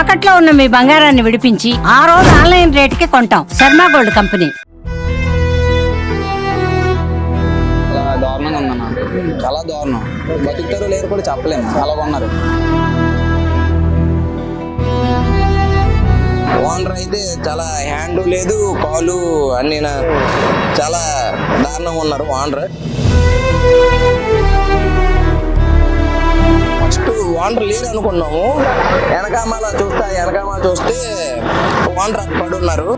తాకట్లో ఉన్న మీ బంగారాన్ని విడిపించి ఆ రోజు ఆన్లైన్ రేటుకి కొంటాం. Sharma gold company. చాలా దారుణంగా ఉందన్న. చాలా దారుణం. బతుకుతారు లేరు కూడా చెప్పలేము. అలా ఉన్నారు ఓనర్ అయితే చాలా హ్యాండ్ లేదు కాలు అన్ని చాలా దారుణంగా ఉన్నారు ఓనర్. ఫస్ట్ ఓనర్ లేరు అనుకున్నాము. వెనకామాల చూస్తే వెనకామాల చూస్తే ఓనర్ అక్కడ పడి ఉన్నారు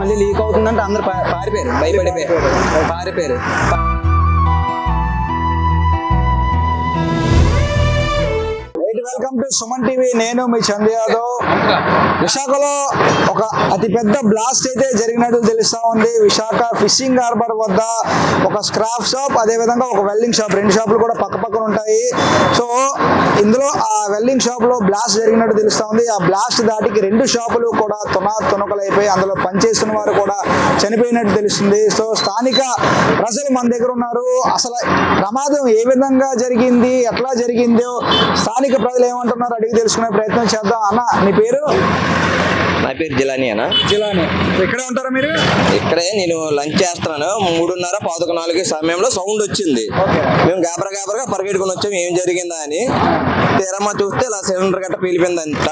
మళ్ళీ లీక్ అవుతుందంటే అందరు పారిపోయారు భయపడిపోయారు పారిపోయారు. Welcome to Suman TV. నేను మీ చంద్ర యాదవ్. విశాఖలో ఒక అతి పెద్ద బ్లాస్ట్ అయితే జరిగినట్టు తెలుస్తా ఉంది. విశాఖ ఫిషింగ్ హార్బర్ వద్ద ఒక స్క్రాప్ షాప్ అదే విధంగా ఒక వెల్డింగ్ షాప్ రెండు షాపులు కూడా పక్క పక్కన ఉంటాయి. సో ఇందులో ఆ వెల్డింగ్ షాప్లో బ్లాస్ట్ జరిగినట్టు తెలుస్తా ఉంది. ఆ బ్లాస్ట్ దాటికి రెండు షాపులు కూడా తునా తునకలైపోయి అందులో పనిచేస్తున్న వారు కూడా చనిపోయినట్టు తెలుస్తుంది. సో స్థానిక ప్రజలు మన దగ్గర ఉన్నారు. అసలు ప్రమాదం ఏ విధంగా జరిగింది? ఎట్లా జరిగిందో స్థానిక ప్రజలు ఏమంటున్నారు? అడిగి తెలుసుకునే ప్రయత్నం చేద్దాం. అన్న నీ పేరు? నా పేరు జిలాని అన్న. జిలాని. ఇక్కడే ఉంటారా మీరు? ఇక్కడే నేను లంచ్ చేస్తున్నాను. మూడున్నర పాదొక నాలుగు సమయంలో సౌండ్ వచ్చింది. మేము గాబరా గాబరగా పరిగెట్టుకుని వచ్చాము ఏం జరిగిందా అని. తీరమ్మా చూస్తే ఇలా సిలిండర్ గట్ట పేలిపోయిందంట.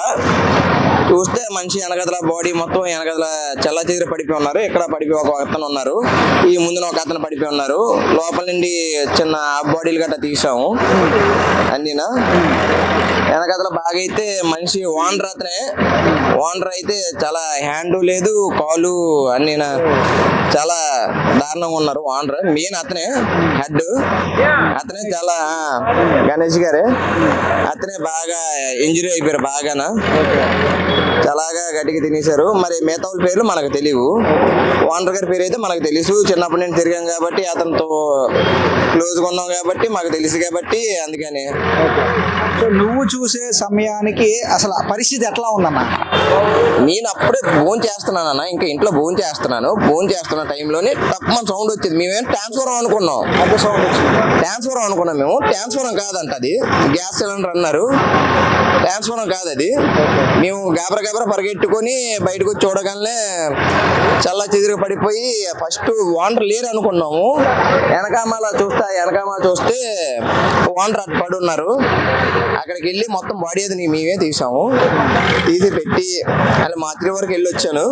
చూస్తే మనిషి వెనకదల బాడీ మొత్తం వెనకదల చల్ల చెదిరి పడిపోయి ఉన్నారు. ఇక్కడ పడిపోయి ఒక అతను ఉన్నారు. ఈ ముందున ఒక అతను పడిపోయి ఉన్నారు. లోపల నుండి చిన్న బాడీలు గట్ట తీసాము అన్నీనా వెనకదల బాగా అయితే మనిషి ఓనర్ అతనే. ఓనర్ అయితే చాలా హ్యాండ్ లేదు కాలు అన్ని చాలా దారుణంగా ఉన్నారు ఓనర్. మెయిన్ అతనే హెడ్. అతనే చాలా గణేష్ గారే. అతనే బాగా ఇంజరీ అయిపోయారు బాగానా. చాలాగా గట్టిగా తినేశారు. మరి మిగతా పేర్లు మనకు తెలియవు ఓనర్ గారి పేరు అయితే మనకు తెలుసు. చిన్నప్పటి నుంచి తిరిగాం కాబట్టి అతనితో క్లోజ్గా ఉన్నాం కాబట్టి మాకు తెలుసు కాబట్టి అందుకని. సో నువ్వు చూసే సమయానికి అసలు పరిస్థితి ఎట్లా ఉందన్న? నేను అప్పుడే ఫోన్ చేస్తున్నాను అన్న. ఇంకా ఇంట్లో ఫోన్ చేస్తున్నాను. ఫోన్ చేస్తున్న టైంలోనే తప్పమని సౌండ్ వచ్చింది. మేమేం ట్రాన్స్ఫర్ అనుకున్నాం. పెద్ద సౌండ్ వచ్చింది. ట్రాన్స్ఫర్ అనుకున్నాం మేము. ట్రాన్స్ఫర్ కాదంట అది. గ్యాస్ సిలిండర్ అన్నారు. ట్రాన్స్ఫర్ కాదు అది. మేము గాబర గాబర పరిగెట్టుకొని బయటకు వచ్చి చూడగానే చల్ల చెదిరి పడిపోయి ఫస్ట్ ఓనర్ లేరు అనుకున్నాము. వెనకామాల చూస్తే వెనకామాల చూస్తే ఓనర్ అటు పడి ఉన్నారు. అక్కడికి వెళ్ళి మొత్తం బాడీ అది మేమే తీసాము. తీసి పెట్టి అలా మాత్రి వరకు వెళ్ళి వచ్చాను.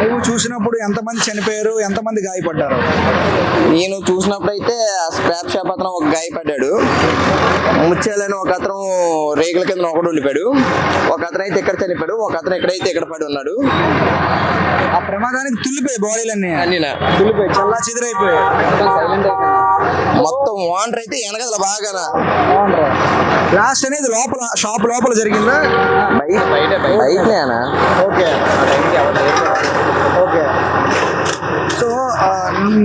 నువ్వు చూసినప్పుడు ఎంతమంది చనిపోయారు? ఎంతమంది గాయపడ్డారు? నేను చూసినప్పుడు అయితే ఆ స్క్రాప్ షాప్ అతను ఒక గాయపడ్డాడు ముచ్చాలని ఒక అతను రేకుల కింద ఒకడు ఉండిపోయాడు. ఒక అతను అయితే ఇక్కడ చనిపోయాడు. ఒక అతను ఎక్కడైతే ఇక్కడ పడి ఉన్నాడు ఆ ప్రమాదానికి తుల్లిపోయి బాడీలన్నీ. అన్నీనా? తుల్లిపోయి చల్లా చెదిరైపోయాయి మొత్తం వాండర్ అయితే వెనకదల బాగా లాస్ట్ అనేది లోపల షాప్ లోపల జరిగిందా? బయటనేనా? ఓకే. ఓకే. ఆ,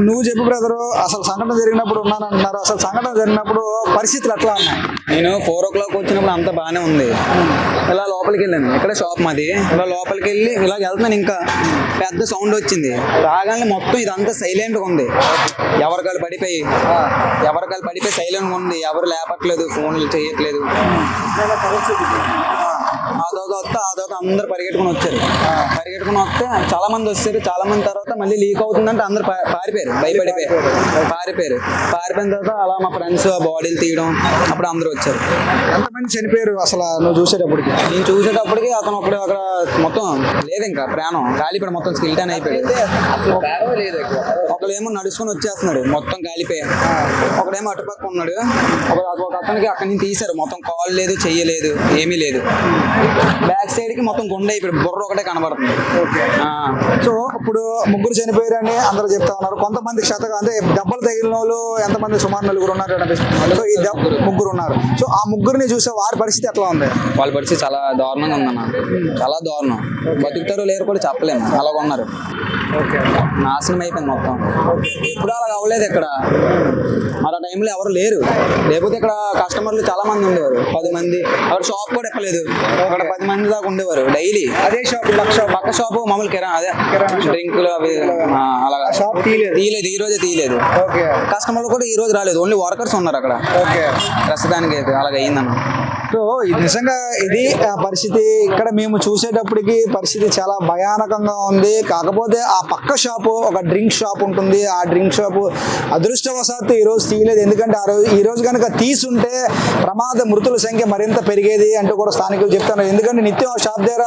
నువ్వు చెప్పు బ్రదరు అసలు సంఘటన జరిగినప్పుడు ఉన్నాను అంటున్నారు అసలు సంఘటన జరిగినప్పుడు పరిస్థితులు ఎట్లా ఉన్నాయి? నేను ఫోర్ ఓ క్లాక్ వచ్చినప్పుడు అంతా బాగానే ఉంది. ఇలా లోపలికి వెళ్ళాను ఇక్కడ షాప్ మాది. ఇలా లోపలికి వెళ్ళి ఇలా వెళ్తున్నాను ఇంకా. పెద్ద సౌండ్ వచ్చింది. రాగానే మొత్తం ఇదంతా సైలెంట్గా ఉంది. ఎవరికాలు పడిపోయి ఎవరికాలు పడిపోయి సైలెంట్గా ఉంది. ఎవరు లేపట్లేదు ఫోన్లు చేయట్లేదు. ఆ తర్వాత వస్తే ఆ తర్వాత అందరు పరిగెట్టుకుని వచ్చారు. పరిగెట్టుకుని వస్తే చాలా మంది వచ్చారు చాలా మంది తర్వాత మళ్ళీ లీక్ అవుతుందంటే అందరు పారిపోయారు. భయపడిపోయారు. పారిపోయారు. పారిపోయిన తర్వాత అలా మా ఫ్రెండ్స్ బాడీలు తీయడం అప్పుడు అందరూ వచ్చారు. ఎంతమంది చనిపోయారు అసలు నువ్వు చూసేటప్పటికి? నేను చూసేటప్పటికి అతను ఒకడు అక్కడ మొత్తం లేదు ఇంకా ప్రాణం. కాలిపోయాడు మొత్తం స్కిల్టన్ అయిపోయాడు. ఒకడేమో నడుచుకొని వచ్చేస్తున్నాడు. మొత్తం కాలిపోయాడు ఒకడేమో అటుపక్క ఉన్నాడు. ఒక అతనికి అక్కడి నుంచి తీశారు. మొత్తం కాల్ లేదు చెయ్యలేదు ఏమీ లేదు. బ్యాక్ సైడ్కి మొత్తం గుండె అయిపోయాడు బుర్ర ఒకటే కనబడుతుంది. ఆ. సో ఇప్పుడు ముగ్గురు చనిపోయారని అందరూ చెప్తా ఉన్నారు. కొంతమంది క్షతగా అంటే దెబ్బలు తగిలిన వాళ్ళు ఎంతమంది సుమారు నలుగురు ఉన్నారు అనిపిస్తుంది. సో ఈ ముగ్గురు ఉన్నారు. సో ఆ ముగ్గురిని చూసే వారి పరిస్థితి ఎట్లా ఉంది? వాళ్ళ పరిస్థితి చాలా దారుణంగా ఉందన్న. చాలా దారుణం. బతుకుతారో లేరు కూడా చెప్పలేము. అలాగ ఉన్నారు. నాశనం అయిపోయింది మొత్తం. ఎప్పుడు అలా అవ్వలేదు ఇక్కడ ఆ టైంలో ఎవరు లేరు. లేకపోతే ఇక్కడ కస్టమర్లు చాలా మంది ఉండేవారు. పది మంది. ఎవరు షాప్ కూడా ఎక్కలేదు. అక్కడ పది మంది దాకా ఉండేవారు డైలీ అదే షాప్ పక్క షాపు మామూలు కిరా అదే. డ్రింకులు అవి అలాగా. షాప్ తీయలేదు. తీయలేదు. ఈ రోజే తీయలేదు. కస్టమర్లు కూడా ఈ రోజు రాలేదు. ఓన్లీ వర్కర్స్ ఉన్నారు అక్కడ. ఓకే. ప్రస్తుతానికి అయితే అలాగ అయిందన్న. సో నిజంగా ఇది ఆ పరిస్థితి ఇక్కడ మేము చూసేటప్పటికి పరిస్థితి చాలా భయానకంగా ఉంది. కాకపోతే ఆ పక్క షాపు ఒక డ్రింక్ షాప్ ఉంటుంది. ఆ డ్రింక్ షాపు అదృష్టవశాత్తు ఈ రోజు తీయలేదు. ఎందుకంటే ఆ రోజు ఈ రోజు కనుక తీసుంటే ప్రమాద మృతుల సంఖ్య మరింత పెరిగేది అంటూ కూడా స్థానికులు చెప్తారు ఎందుకంటే నిత్యం ఆ షాప్ దగ్గర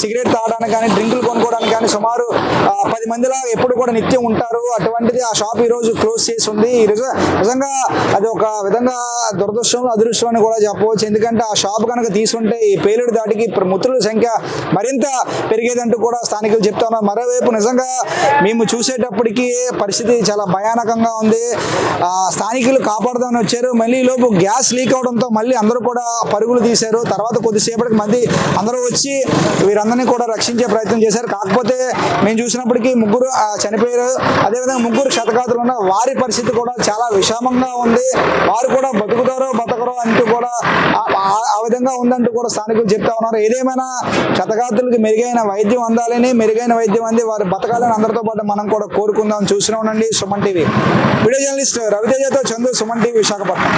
సిగరెట్ తాగడానికి కానీ డ్రింకులు కొనుక్కోవడానికి కానీ సుమారు పది మందిలా ఎప్పుడు కూడా నిత్యం ఉంటారు. అటువంటిది ఆ షాప్ ఈ రోజు క్లోజ్ చేసి ఉంది. ఈ రోజు నిజంగా అది ఒక విధంగా దురదృష్టం అదృష్టం అని కూడా చెప్పవచ్చు. ఎందుకంటే ఆ షాప్ కనుక తీసుకుంటే ఈ పేలుడు దాటికి మృతుల సంఖ్య మరింత పెరిగేదంటూ కూడా స్థానికులు చెప్తున్నారు మరోవైపు నిజంగా మేము చూసేటప్పటికి పరిస్థితి చాలా భయానకంగా ఉంది. ఆ, స్థానికులు కాపాడదామని వచ్చారు. మళ్ళీ లోపు గ్యాస్ లీక్ అవడంతో మళ్ళీ అందరూ కూడా పరుగులు తీశారు. తర్వాత కొద్దిసేపటికి మంది అందరూ వచ్చి వీరందరినీ కూడా రక్షించే ప్రయత్నం చేశారు. కాకపోతే మేము చూసినప్పటికీ ముగ్గురు ఆ, చనిపోయారు. అదేవిధంగా ముగ్గురు శతఘాతులు ఉన్న వారి పరిస్థితి కూడా చాలా విషమంగా ఉంది. వారు కూడా బతుకుతారో బతకరో అంటూ కూడా ఆ- ఆ- ఆ విధంగా ఉందంటూ కూడా స్థానికులు చెప్తా ఉన్నారు. ఏదేమైనా శతఘాతులకి మెరుగైన వైద్యం అందాలని మెరుగైన వైద్యం అంది వారు బతకాలని అందరితో పాటు మనం కూడా కోరుకుందాం. చూస్తూనే ఉండండి. సుమన్ టీవీ. వీడియో జర్నలిస్ట్ రవితేజతో చందు సుమన్ టీవీ విశాఖపట్నం.